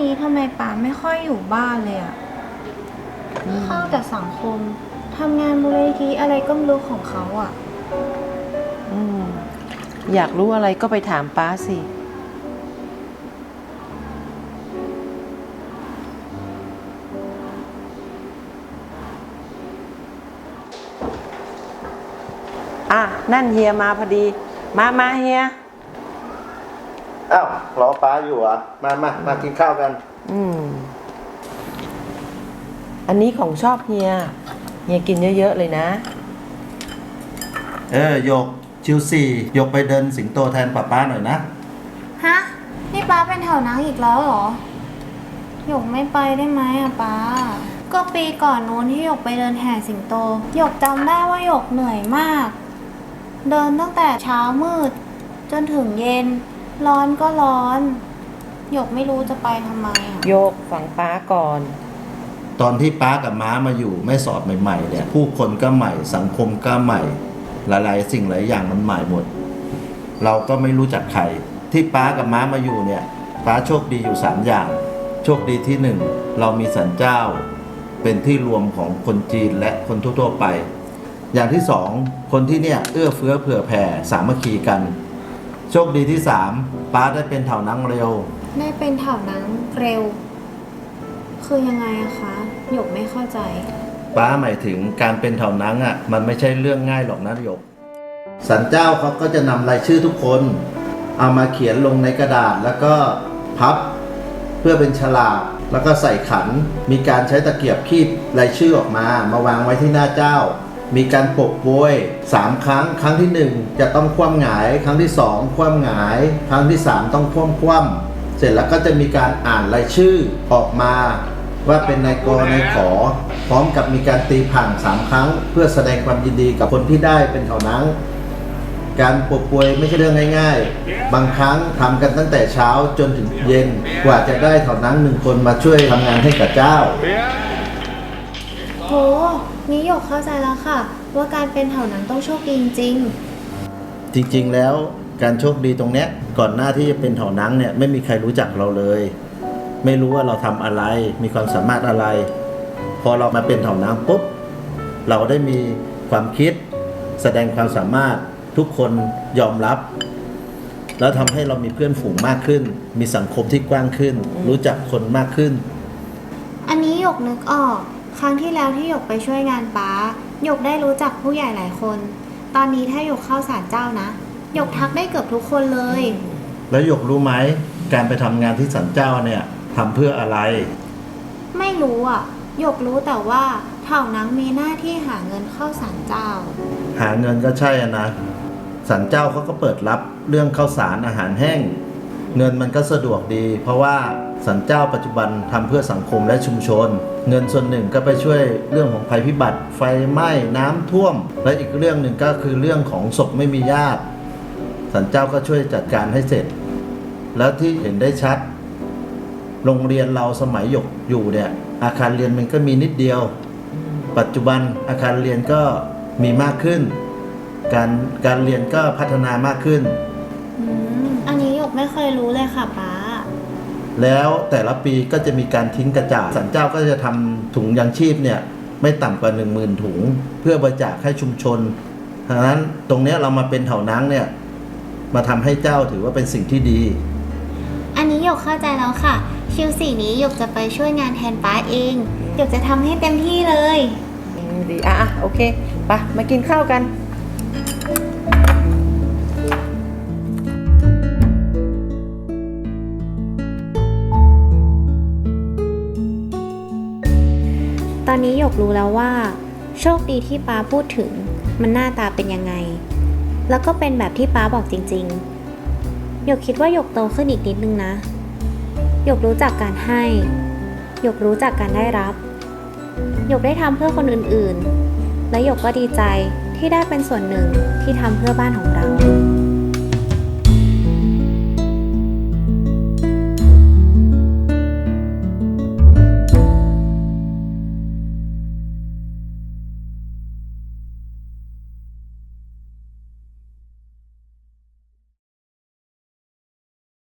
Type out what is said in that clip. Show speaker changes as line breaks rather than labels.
นี้ทำไมป๋าไม่ค่อยอยู่บ้านเลยอะเข้าแต่สังคมทำงานมูลนิธิอะไรก็ไม่รู้ของเขาอะ
อืมอยากรู้อะไรก็ไปถามป้าสิ อะ นั่นเฮียมาพอดี มามาเฮีย
อ้าวรอป้าอยู่เหรอะ มามามากินข้าวกัน
อืม อันนี้ของชอบเฮีย เฮียกินเยอะๆเลยนะ
เออยกชิวสี่ยกไปเดินสิงโตแทนป้าป้าหน่อยนะ
ฮะ นี่ป้าเป็นแถวนังอีกแล้วเหรอ หยกไม่ไปได้ไหมอะป้า ก็ปีก่อนนู้นที่หยกไปเดินแห่สิงโต หยกจำได้ว่าหยกเหนื่อยมาก เดินตั้งแต่เช้ามืด จนถึงเย็น ร้อนก็ร้อน หยกไม่รู้จะไปทำไมอะ
โยกฝังป้าก่อน
ตอนที่ป้ากับม้ามาอยู่แม่สอดใหม่ๆเนี่ยผู้คนก็ใหม่สังคมก็ใหม่ หลายๆ สิ่งหลายอย่างมันใหม่หมด เราก็ไม่รู้จักใคร ที่ป้ากับม้ามาอยู่เนี่ยป้าโชคดีอยู่สามอย่าง โชคดีที่หนึ่งเรามีสันเจ้า เป็นที่รวมของคนจีนและคนทั่วๆไป อย่างที่สองคนที่เนี่ยเอื้อเฟื้อเผื่อแผ่สามัคคีกัน โชคดีที่สามป้าได้เป็นเถานังเร็ว
ได้เป็นแถวนังเร็ว คือยังไงอะคะหยกไม่เข้าใจ
ป้าหมายถึงการเป็นเถานังอะมันไม่ใช่เรื่องง่ายหรอกนะหยก สันเจ้าเขาก็จะนำรายชื่อทุกคน เอามาเขียนลงในกระดาษแล้วก็พับ เพื่อเป็นฉลากแล้วก็ใส่ขัน มีการใช้ตะเกียบคีบรายชื่อออกมามาวางไว้ที่หน้าเจ้า มีการปกโวยสามครั้ง ครั้งที่หนึ่งจะต้องคว่ำหงาย ครั้งที่สองคว่ำหงาย ครั้งที่สามต้องคว่ำคว่ำเสร็จแล้วก็จะมีการอ่านรายชื่อออกมา ว่าเป็นนายกนายขอ พร้อมกับมีการตีผ่านสามครั้ง เพื่อแสดงความยินดีกับคนที่ได้เป็นเท่านั้นการปวดป่วยไม่ใช่เรื่องง่ายๆ บางครั้งทำกันตั้งแต่เช้าจนถึงเย็น กว่าจะได้เท่านั้นหนึ่งคนมาช่วยทำงานให้กับเจ้า
โหนี้หยกเข้าใจแล้วค่ะ ว่าการเป็นแถวนังต้องโชคดีจริง
จริงๆแล้วการโชคดีตรงเนี้ยก่อนหน้าที่จะเป็นเถานังเนี่ยไม่มีใครรู้จักเราเลย ไม่รู้ว่าเราทำอะไร มีความสามารถอะไร พอเรามาเป็นเถานังปุ๊บเราได้มีความคิด แสดงความสามารถทุกคนยอมรับ แล้วทำให้เรามีเพื่อนฝูงมากขึ้น มีสังคมที่กว้างขึ้น รู้จักคนมากขึ้น
ๆ อันนี้หยกนึกออก ครั้งที่แล้วที่หยกไปช่วยงานป้าหยกได้รู้จักผู้ใหญ่หลายคน ตอนนี้ถ้าหยกเข้าศาลเจ้านะหยกทักได้เกือบทุกคนเลย
แล้วหยกรู้ไหมการไปทำงานที่สันเจ้าเนี่ยทำเพื่ออะไร
ไม่รู้อะหยกรู้แต่ว่าแถวนังมีหน้าที่หาเงินเข้าศาลเจ้า
หาเงินก็ใช่อะนะสันเจ้าเขาก็เปิดรับเรื่องข้าวสารอาหารแห้ง เงินมันก็สะดวกดี เพราะว่าสันเจ้าปัจจุบันทำเพื่อสังคมและชุมชน เงินส่วนหนึ่งก็ไปช่วยเรื่องของภัยพิบัติ ไฟไหม้น้ำท่วม และอีกเรื่องหนึ่งก็คือเรื่องของศพไม่มีญาติสันเจ้าก็ช่วยจัดการให้เสร็จ แล้วที่เห็นได้ชัด โรงเรียนเราสมัยหยกอยู่เนี่ย อาคารเรียนมันก็มีนิดเดียว ปัจจุบันอาคารเรียนก็มีมากขึ้น การการเรียนก็พัฒนามากขึ้น
อันนี้หยกไม่เคยรู้เลยค่ะป้า
แล้วแต่ละปีก็จะมีการทิ้งกระจาดสันเจ้าก็จะทำถุงยางชีพเนี่ยไม่ต่ำกว่า 1 0,000 ถุง เพื่อบริจาคให้ชุมชนดังนั้นตรงเนี้ยเรามาเป็นเถานังเนี่ยมาทำให้เจ้าถือว่าเป็นสิ่งที่ดี
อันนี้หยกเข้าใจแล้วค่ะ คิวสี่นี้หยกจะไปช่วยงานแทนป้าเองหยกจะทำให้เต็มที่เลย
อืมดีอะอะโอเคไปมากินข้าวกัน
ตอน นี้หยกรู้แล้วว่า โชคดีที่ป้าพูดถึง มันหน้าตาเป็นยังไง แล้วก็เป็นแบบที่ป้าบอกจริงๆ หยกคิดว่าหยกโตขึ้นอีกนิดนึงนะ หยกรู้จักการให้ หยกรู้จักการได้รับ หยกได้ทำเพื่อคนอื่นๆ และหยกก็ดีใจที่ได้เป็นส่วนหนึ่งที่ทำเพื่อบ้านของเรา